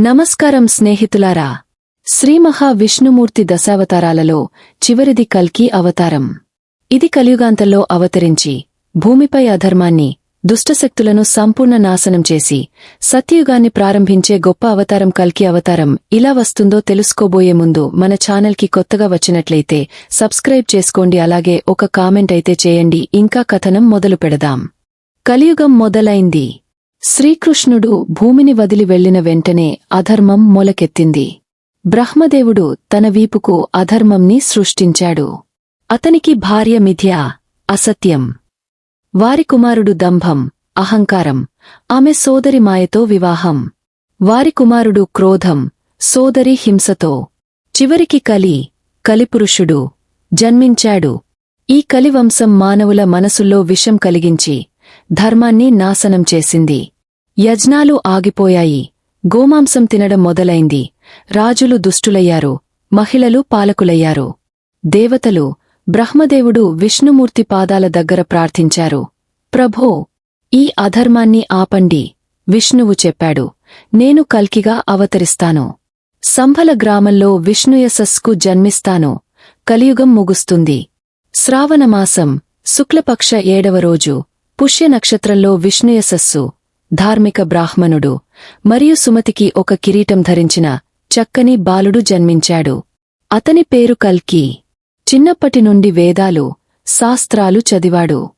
నమస్కారం స్నేహితులారా. శ్రీ మహావిష్ణుమూర్తి దశావతారాలలో చివరిది కల్కి అవతారం. ఇది కలియుగాంతంలో అవతరించి భూమిపై అధర్మాన్ని దుష్టశక్తులను సంపూర్ణ నాశనం చేసి సత్యయుగాన్ని ప్రారంభించే గొప్ప అవతారం కల్కి అవతారం ఇలా వస్తుందో తెలుసుకోబోయే ముందు మన ఛానల్కి కొత్తగా వచ్చినట్లయితే సబ్స్క్రైబ్ చేసుకోండి అలాగే ఒక కామెంట్ అయితే చేయండి. ఇంకా కథనం మొదలు పెడదాం. కలియుగం మొదలైంది. శ్రీకృష్ణుడు భూమిని వదిలి వెళ్ళిన వెంటనే అధర్మం మొలకెత్తింది. బ్రహ్మదేవుడు తన వీపుకు అధర్మంని సృష్టించాడు. అతనికి భార్య మిథ్య అసత్యం. వారి కుమారుడు దంభం అహంకారం. ఆమె సోదరి మాయతో వివాహం. వారి కుమారుడు క్రోధం సోదరి హింసతో. చివరికి కలి కలిపురుషుడు జన్మించాడు. ఈ కలివంశం మానవుల మనసుల్లో విషం కలిగించి ధర్మాన్ని నాశనం చేసింది. యజ్ఞాలు ఆగిపోయాయి. గోమాంసం తినడం మొదలైంది. రాజులు దుష్టులయ్యారు. మహిళలు పాలకులయ్యారు. దేవతలు బ్రహ్మదేవుడు విష్ణుమూర్తి పాదాల దగ్గర ప్రార్థించారు. ప్రభో ఈ అధర్మాన్ని ఆపండి. విష్ణువు చెప్పాడు. నేను కల్కిగా అవతరిస్తాను. సంభల గ్రామంలో విష్ణుయశస్కు జన్మిస్తాను. కలియుగం ముగుస్తుంది. శ్రావణమాసం శుక్లపక్ష ఏడవ రోజు. పుష్య నక్షత్రంలో విష్ణుయశస్సు ధార్మిక బ్రాహ్మణుడు మరియు సుమతికి ఒక కిరీటం ధరించిన చక్కని బాలుడు జన్మించాడు. అతని పేరు కల్కి. చిన్నప్పటి నుండి వేదాలు శాస్త్రాలు చదివాడు.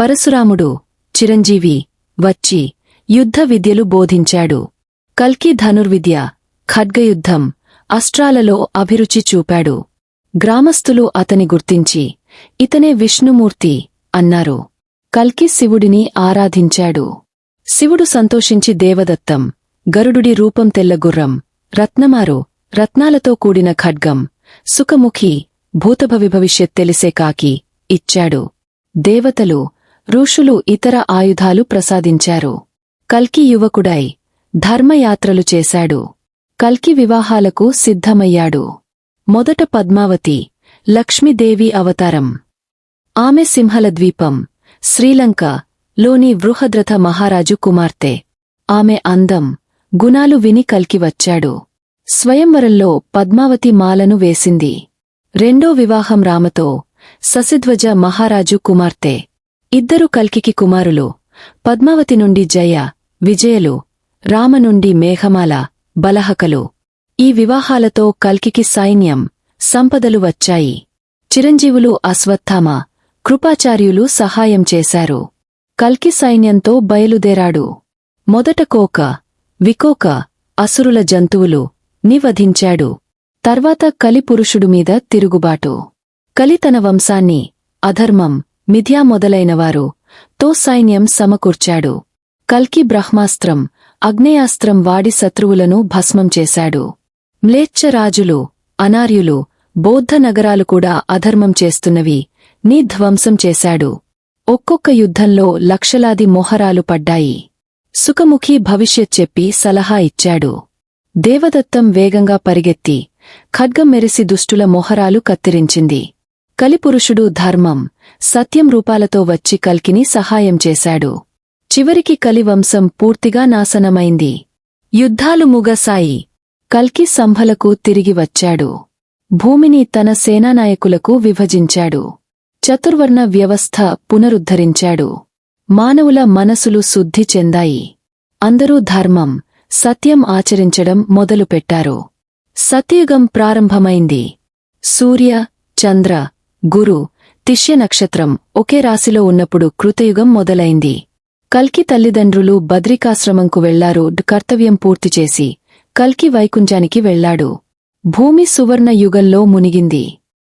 పరశురాముడు చిరంజీవి వచ్చి యుద్ధ విద్యలు బోధించాడు. కల్కి ధనుర్విద్య ఖడ్గయుద్ధం అస్ట్రాలలో అభిరుచి చూపాడు. గ్రామస్థులు అతని గుర్తించి ఇతనే విష్ణుమూర్తి అన్నారు. కల్కి శివుడిని ఆరాధించాడు. శివుడు సంతోషించి దేవదత్తం గరుడుడి రూపం తెల్లగుర్రం రత్నమారు రత్నాలతో కూడిన ఖడ్గం సుఖముఖి భూతభవిభవిష్యత్ తెలిసే కాకి ఇచ్చాడు. దేవతలు ఋషులు ఇతర ఆయుధాలు ప్రసాదించారు. కల్కి యువకుడై ధర్మయాత్రలు చేశాడు. కల్కి వివాహాలకు సిద్ధమయ్యాడు. మొదట పద్మావతి లక్ష్మీదేవి అవతారం. ఆమె సింహల ద్వీపం శ్రీలంక లోని వృహద్రథ మహారాజు కుమార్తె. ఆమె అందం గుణాలు విని కల్కి వచ్చాడు. స్వయంవరంలో పద్మావతి మాలను వేసింది. రెండో వివాహం రామతో ససిధ్వజ మహారాజు కుమార్తె. ఇద్దరు కల్కికి కుమారులు పద్మావతి నుండి జయ విజయలు రామ నుండి మేఘమాల బలహకలు. ఈ వివాహాలతో కల్కికి సైన్యం సంపదలు వచ్చాయి. చిరంజీవులు అశ్వత్థామ కృపాచార్యులు సహాయం చేశారు. కల్కి సైన్యంతో బయలుదేరాడు. మొదట కోక వికోక అసురుల జంతువులు నివధించాడు. తర్వాత కలిపురుషుడు మీద తిరుగుబాటు. కలి తన వంశాన్ని అధర్మం మిథ్యా మొదలైనవారు తో సైన్యం సమకూర్చాడు. కల్కి బ్రహ్మాస్త్రం అగ్నేయాస్త్రం వాడి శత్రువులను భస్మం చేశాడు. మ్లేచ్ఛ రాజులు అనార్యులు బౌద్ధ నగరాలు కూడా అధర్మం చేస్తున్నవి ని ధ్వంసం చేశాడు. ఒక్కొక్క యుద్ధంలో లక్షలాది మొహరాలు పడ్డాయి. సుఖముఖి భవిష్యత్ చెప్పి సలహా ఇచ్చాడు. దేవదత్తం వేగంగా పరిగెత్తి ఖడ్గం మెరిసి దుష్టుల మొహరాలు కత్తిరించింది. కలిపురుషుడు ధర్మం సత్యం రూపాలతో వచ్చి కల్కిని సహాయం చేశాడు. చివరికి కలివంశం పూర్తిగా నాశనమైంది. యుద్ధాలు ముగసాయి. కల్కి సంభలకు తిరిగి వచ్చాడు. భూమిని తన సేనానాయకులకు విభజించాడు. చతుర్వర్ణ వ్యవస్థ పునరుద్ధరించాడు. మానవుల మనసులు శుద్ధి చెందాయి. అందరూ ధర్మం సత్యం ఆచరించడం మొదలుపెట్టారు. సత్యయుగం ప్రారంభమైంది. సూర్య చంద్ర గురు తిష్య నక్షత్రం ఒకే రాశిలో ఉన్నప్పుడు కృతయుగం మొదలైంది. కల్కి తల్లిదండ్రులు బద్రికాశ్రమంకు వెళ్ళారు కర్తవ్యం పూర్తిచేసి కల్కి వైకుంఠానికి వెళ్ళాడు. భూమి సువర్ణ యుగంలో మునిగింది.